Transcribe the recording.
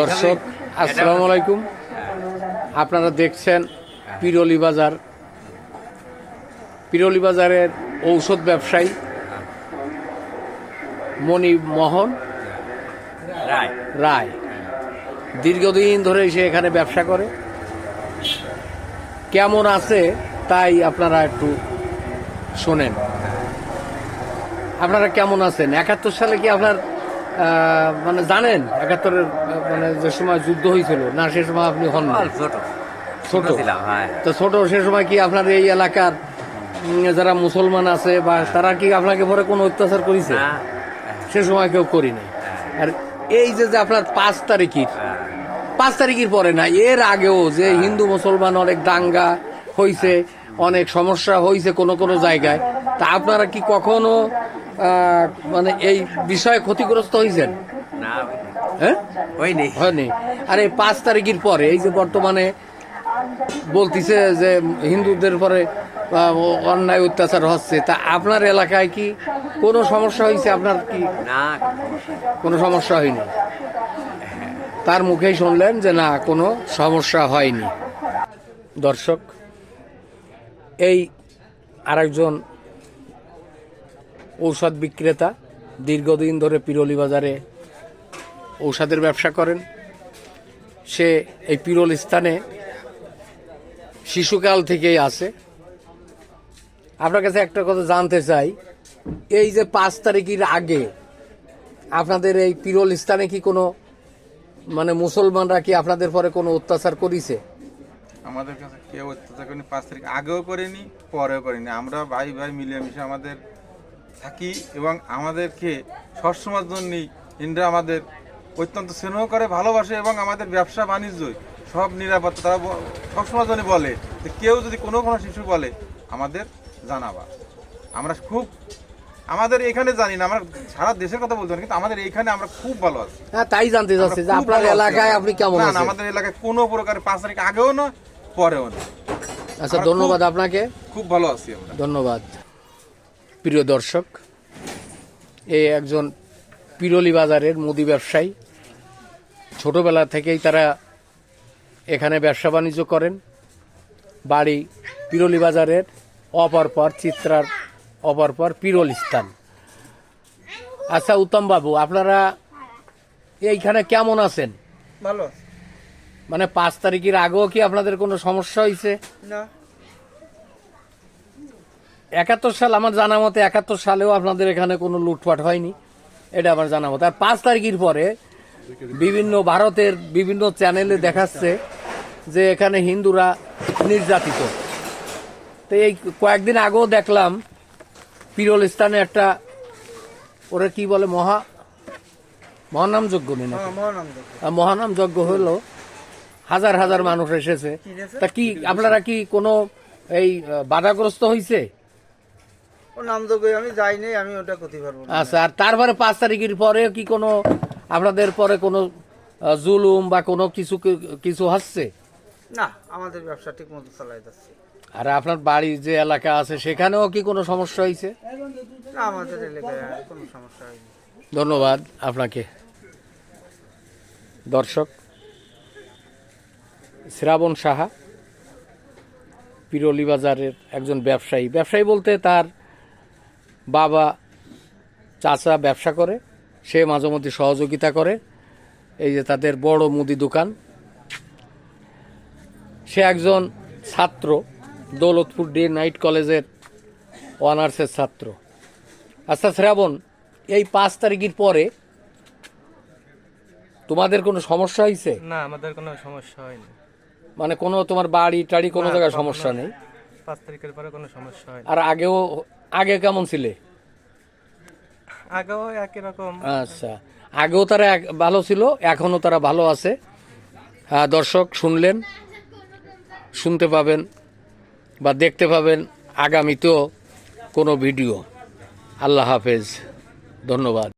দর্শক আসসালামু আলাইকুম। আপনারা দেখছেন পিরলি বাজার। পিরলি বাজারের ঔষধ ব্যবসায়ী মণি মোহন রায়। দীর্ঘদিন ধরে সে এখানে ব্যবসা করে। কেমন আছে তাই আপনারা একটু শোনেন। আপনারা কেমন আছেন? একাত্তর সালে কি আপনার মানে জানেন একাত্তরের মানে যে সময় যুদ্ধ হয়েছিল না সে সময় আপনি হন না? ছোট। ছোট ছিলাম হ্যাঁ। তো ছোট সে সময় কি আপনার এই এলাকার যারা মুসলমান আছে বা তারা কি আপনাকে পরে কোনো অত্যাচার করেছে? সে সময় কেউ করিনি। আর এই যে যে আপনার পাঁচ তারিখের হ্যাঁ, পাঁচ তারিখের পরে না এর আগেও যে হিন্দু মুসলমান অনেক দাঙ্গা হয়েছে অনেক সমস্যা হয়েছে কোন কোন জায়গায়। তা আপনারা কি কখনো মানে এই বিষয়ে ক্ষতিগ্রস্ত হয়েছেন? না হ্যাঁ? হয়নি। হয়নি। আর এই পাঁচ তারিখের পরে এই যে বর্তমানে বলতিছে যে হিন্দুদের পরে অন্যায় অত্যাচার হচ্ছে তা আপনার এলাকায় কি কোনো সমস্যা হয়েছে? আপনার কি না কোনো সমস্যা হয়নি? তার মুখেই শুনলেন যে না কোনো সমস্যা হয়নি। দর্শক এই আরেকজন ঔষধ বিক্রেতা দীর্ঘদিন ধরে পিরলি বাজারে ঔষধের ব্যবসা করেন। সে এই পিরল স্থানে শিশুকাল থেকেই আছে। আপনার কাছে একটা কথা জানতে চাই, এই যে পাঁচ তারিখের আগে আপনাদের এই পিরল স্থানে কি কোনো মানে মুসলমানরা কি আপনাদের পরে কোনো অত্যাচার করেছে? আমাদের কাছে কেউ অত্যাচার করেনি পাঁচ তারিখ আগেও করেনি পরেও করেনি। আমরা ভাই ভাই মিলেমিশে আমাদের থাকি এবং আমাদেরকে সবসময়ের জন্যই ইন্দ্রা আমাদের অত্যন্ত স্নেহ করে ভালোবাসে এবং আমাদের ব্যবসা বাণিজ্য সব নিরাপত্তা তারা সবসময় জন্য বলে যে কেউ যদি কোনো কোনো শিশু বলে আমাদের জানাবা। আমরা খুব আমাদের এখানে জানি না আমরা সারা দেশের কথা বলতে কিন্তু আমাদের এখানে আমরা খুব ভালো আছি। হ্যাঁ তাই জানতে চাচ্ছি যে আপনার এলাকায় আপনি কেমন আছেন? আমাদের এলাকায় কোনো প্রকার পাঁচ তারিখ আগেও না পরেও না আচ্ছা ধন্যবাদ আপনাকে। খুব ভালো আছি আমরা। ধন্যবাদ। প্রিয় দর্শক এই একজন পিরলি বাজারের মুদি ব্যবসায়ী। ছোটবেলা থেকেই তারা এখানে ব্যবসা বাণিজ্য করেন। বাড়ি পিরলি বাজারের অপরপর চিত্রার অপরপর পিরল স্থান। আচ্ছা উত্তম বাবু আপনারা এইখানে কেমন আছেন? ভালো আছে। মানে পাঁচ তারিখের আগেও কি আপনাদের কোনো সমস্যা হয়েছে না। একাত্তর সাল আমার জানা মতে একাত্তর সালেও আপনাদের এখানে কোনো লুটপাট হয়নি। এটা আমার জানা মতে। আর পাঁচ তারিখের পরে বিভিন্ন ভারতের বিভিন্ন চ্যানেলে দেখাচ্ছে যে এখানে হিন্দুরা নির্যাতিত। তো এই কয়েকদিন আগেও দেখলাম পিরল স্থানে একটা ওরা কি বলে মহা মহানাম যজ্ঞ? হ্যাঁ মহানাম যজ্ঞ হলো হাজার হাজার মানুষ এসেছে। তা কি আপনারা কি কোনো এই বাধাগ্রস্ত হয়েছে আমি যাইনি আমি ওটা করতে পারব আচ্ছা আর তারপরে পাঁচ তারিখের পরে কি কোনো আপনাদের পরে কোনো জুলুম বা কোনো কিছু কিছু হচ্ছে? না আমাদের ব্যবসা ঠিক মতো চালাই যাচ্ছে। আর আপনার বাড়ি যে এলাকা আছে সেখানেও কি কোনো সমস্যা হয়েছে না আমাদের এলাকায় কোনো সমস্যা হয়নি। ধন্যবাদ আপনাকে। দর্শক শ্রাবণ সাহা পিরলি বাজারের একজন ব্যবসায়ী। ব্যবসায়ী বলতে তার বাবা, চাচা ব্যবসা করে, সে মাঝে মধ্যে সহযোগিতা করে। এই যে তাদের বড় মুদি দোকান। সে একজন ছাত্র, দৌলতপুর ডে নাইট কলেজের অনার্সের ছাত্র। আচ্ছা শ্রাবণ, এই পাঁচ তারিখের পরে তোমাদের কোনো সমস্যা হয়েছে না, আমাদের কোনো সমস্যা হয়নি। মানে কোনো তোমার বাড়ি টাড়ি কোনো জায়গায় সমস্যা নেই? পাঁচ তারিখের পরে কোনো সমস্যা হয়নি আর আগেও আগে কেমন ছিলে? আগেও একই রকম। আচ্ছা আগেও তারা ভালো ছিল এখনও তারা ভালো আছে। হ্যাঁ দর্শক শুনলেন শুনতে পাবেন বা দেখতে পাবেন আগামীতেও কোনো ভিডিও। আল্লাহ হাফেজ ধন্যবাদ।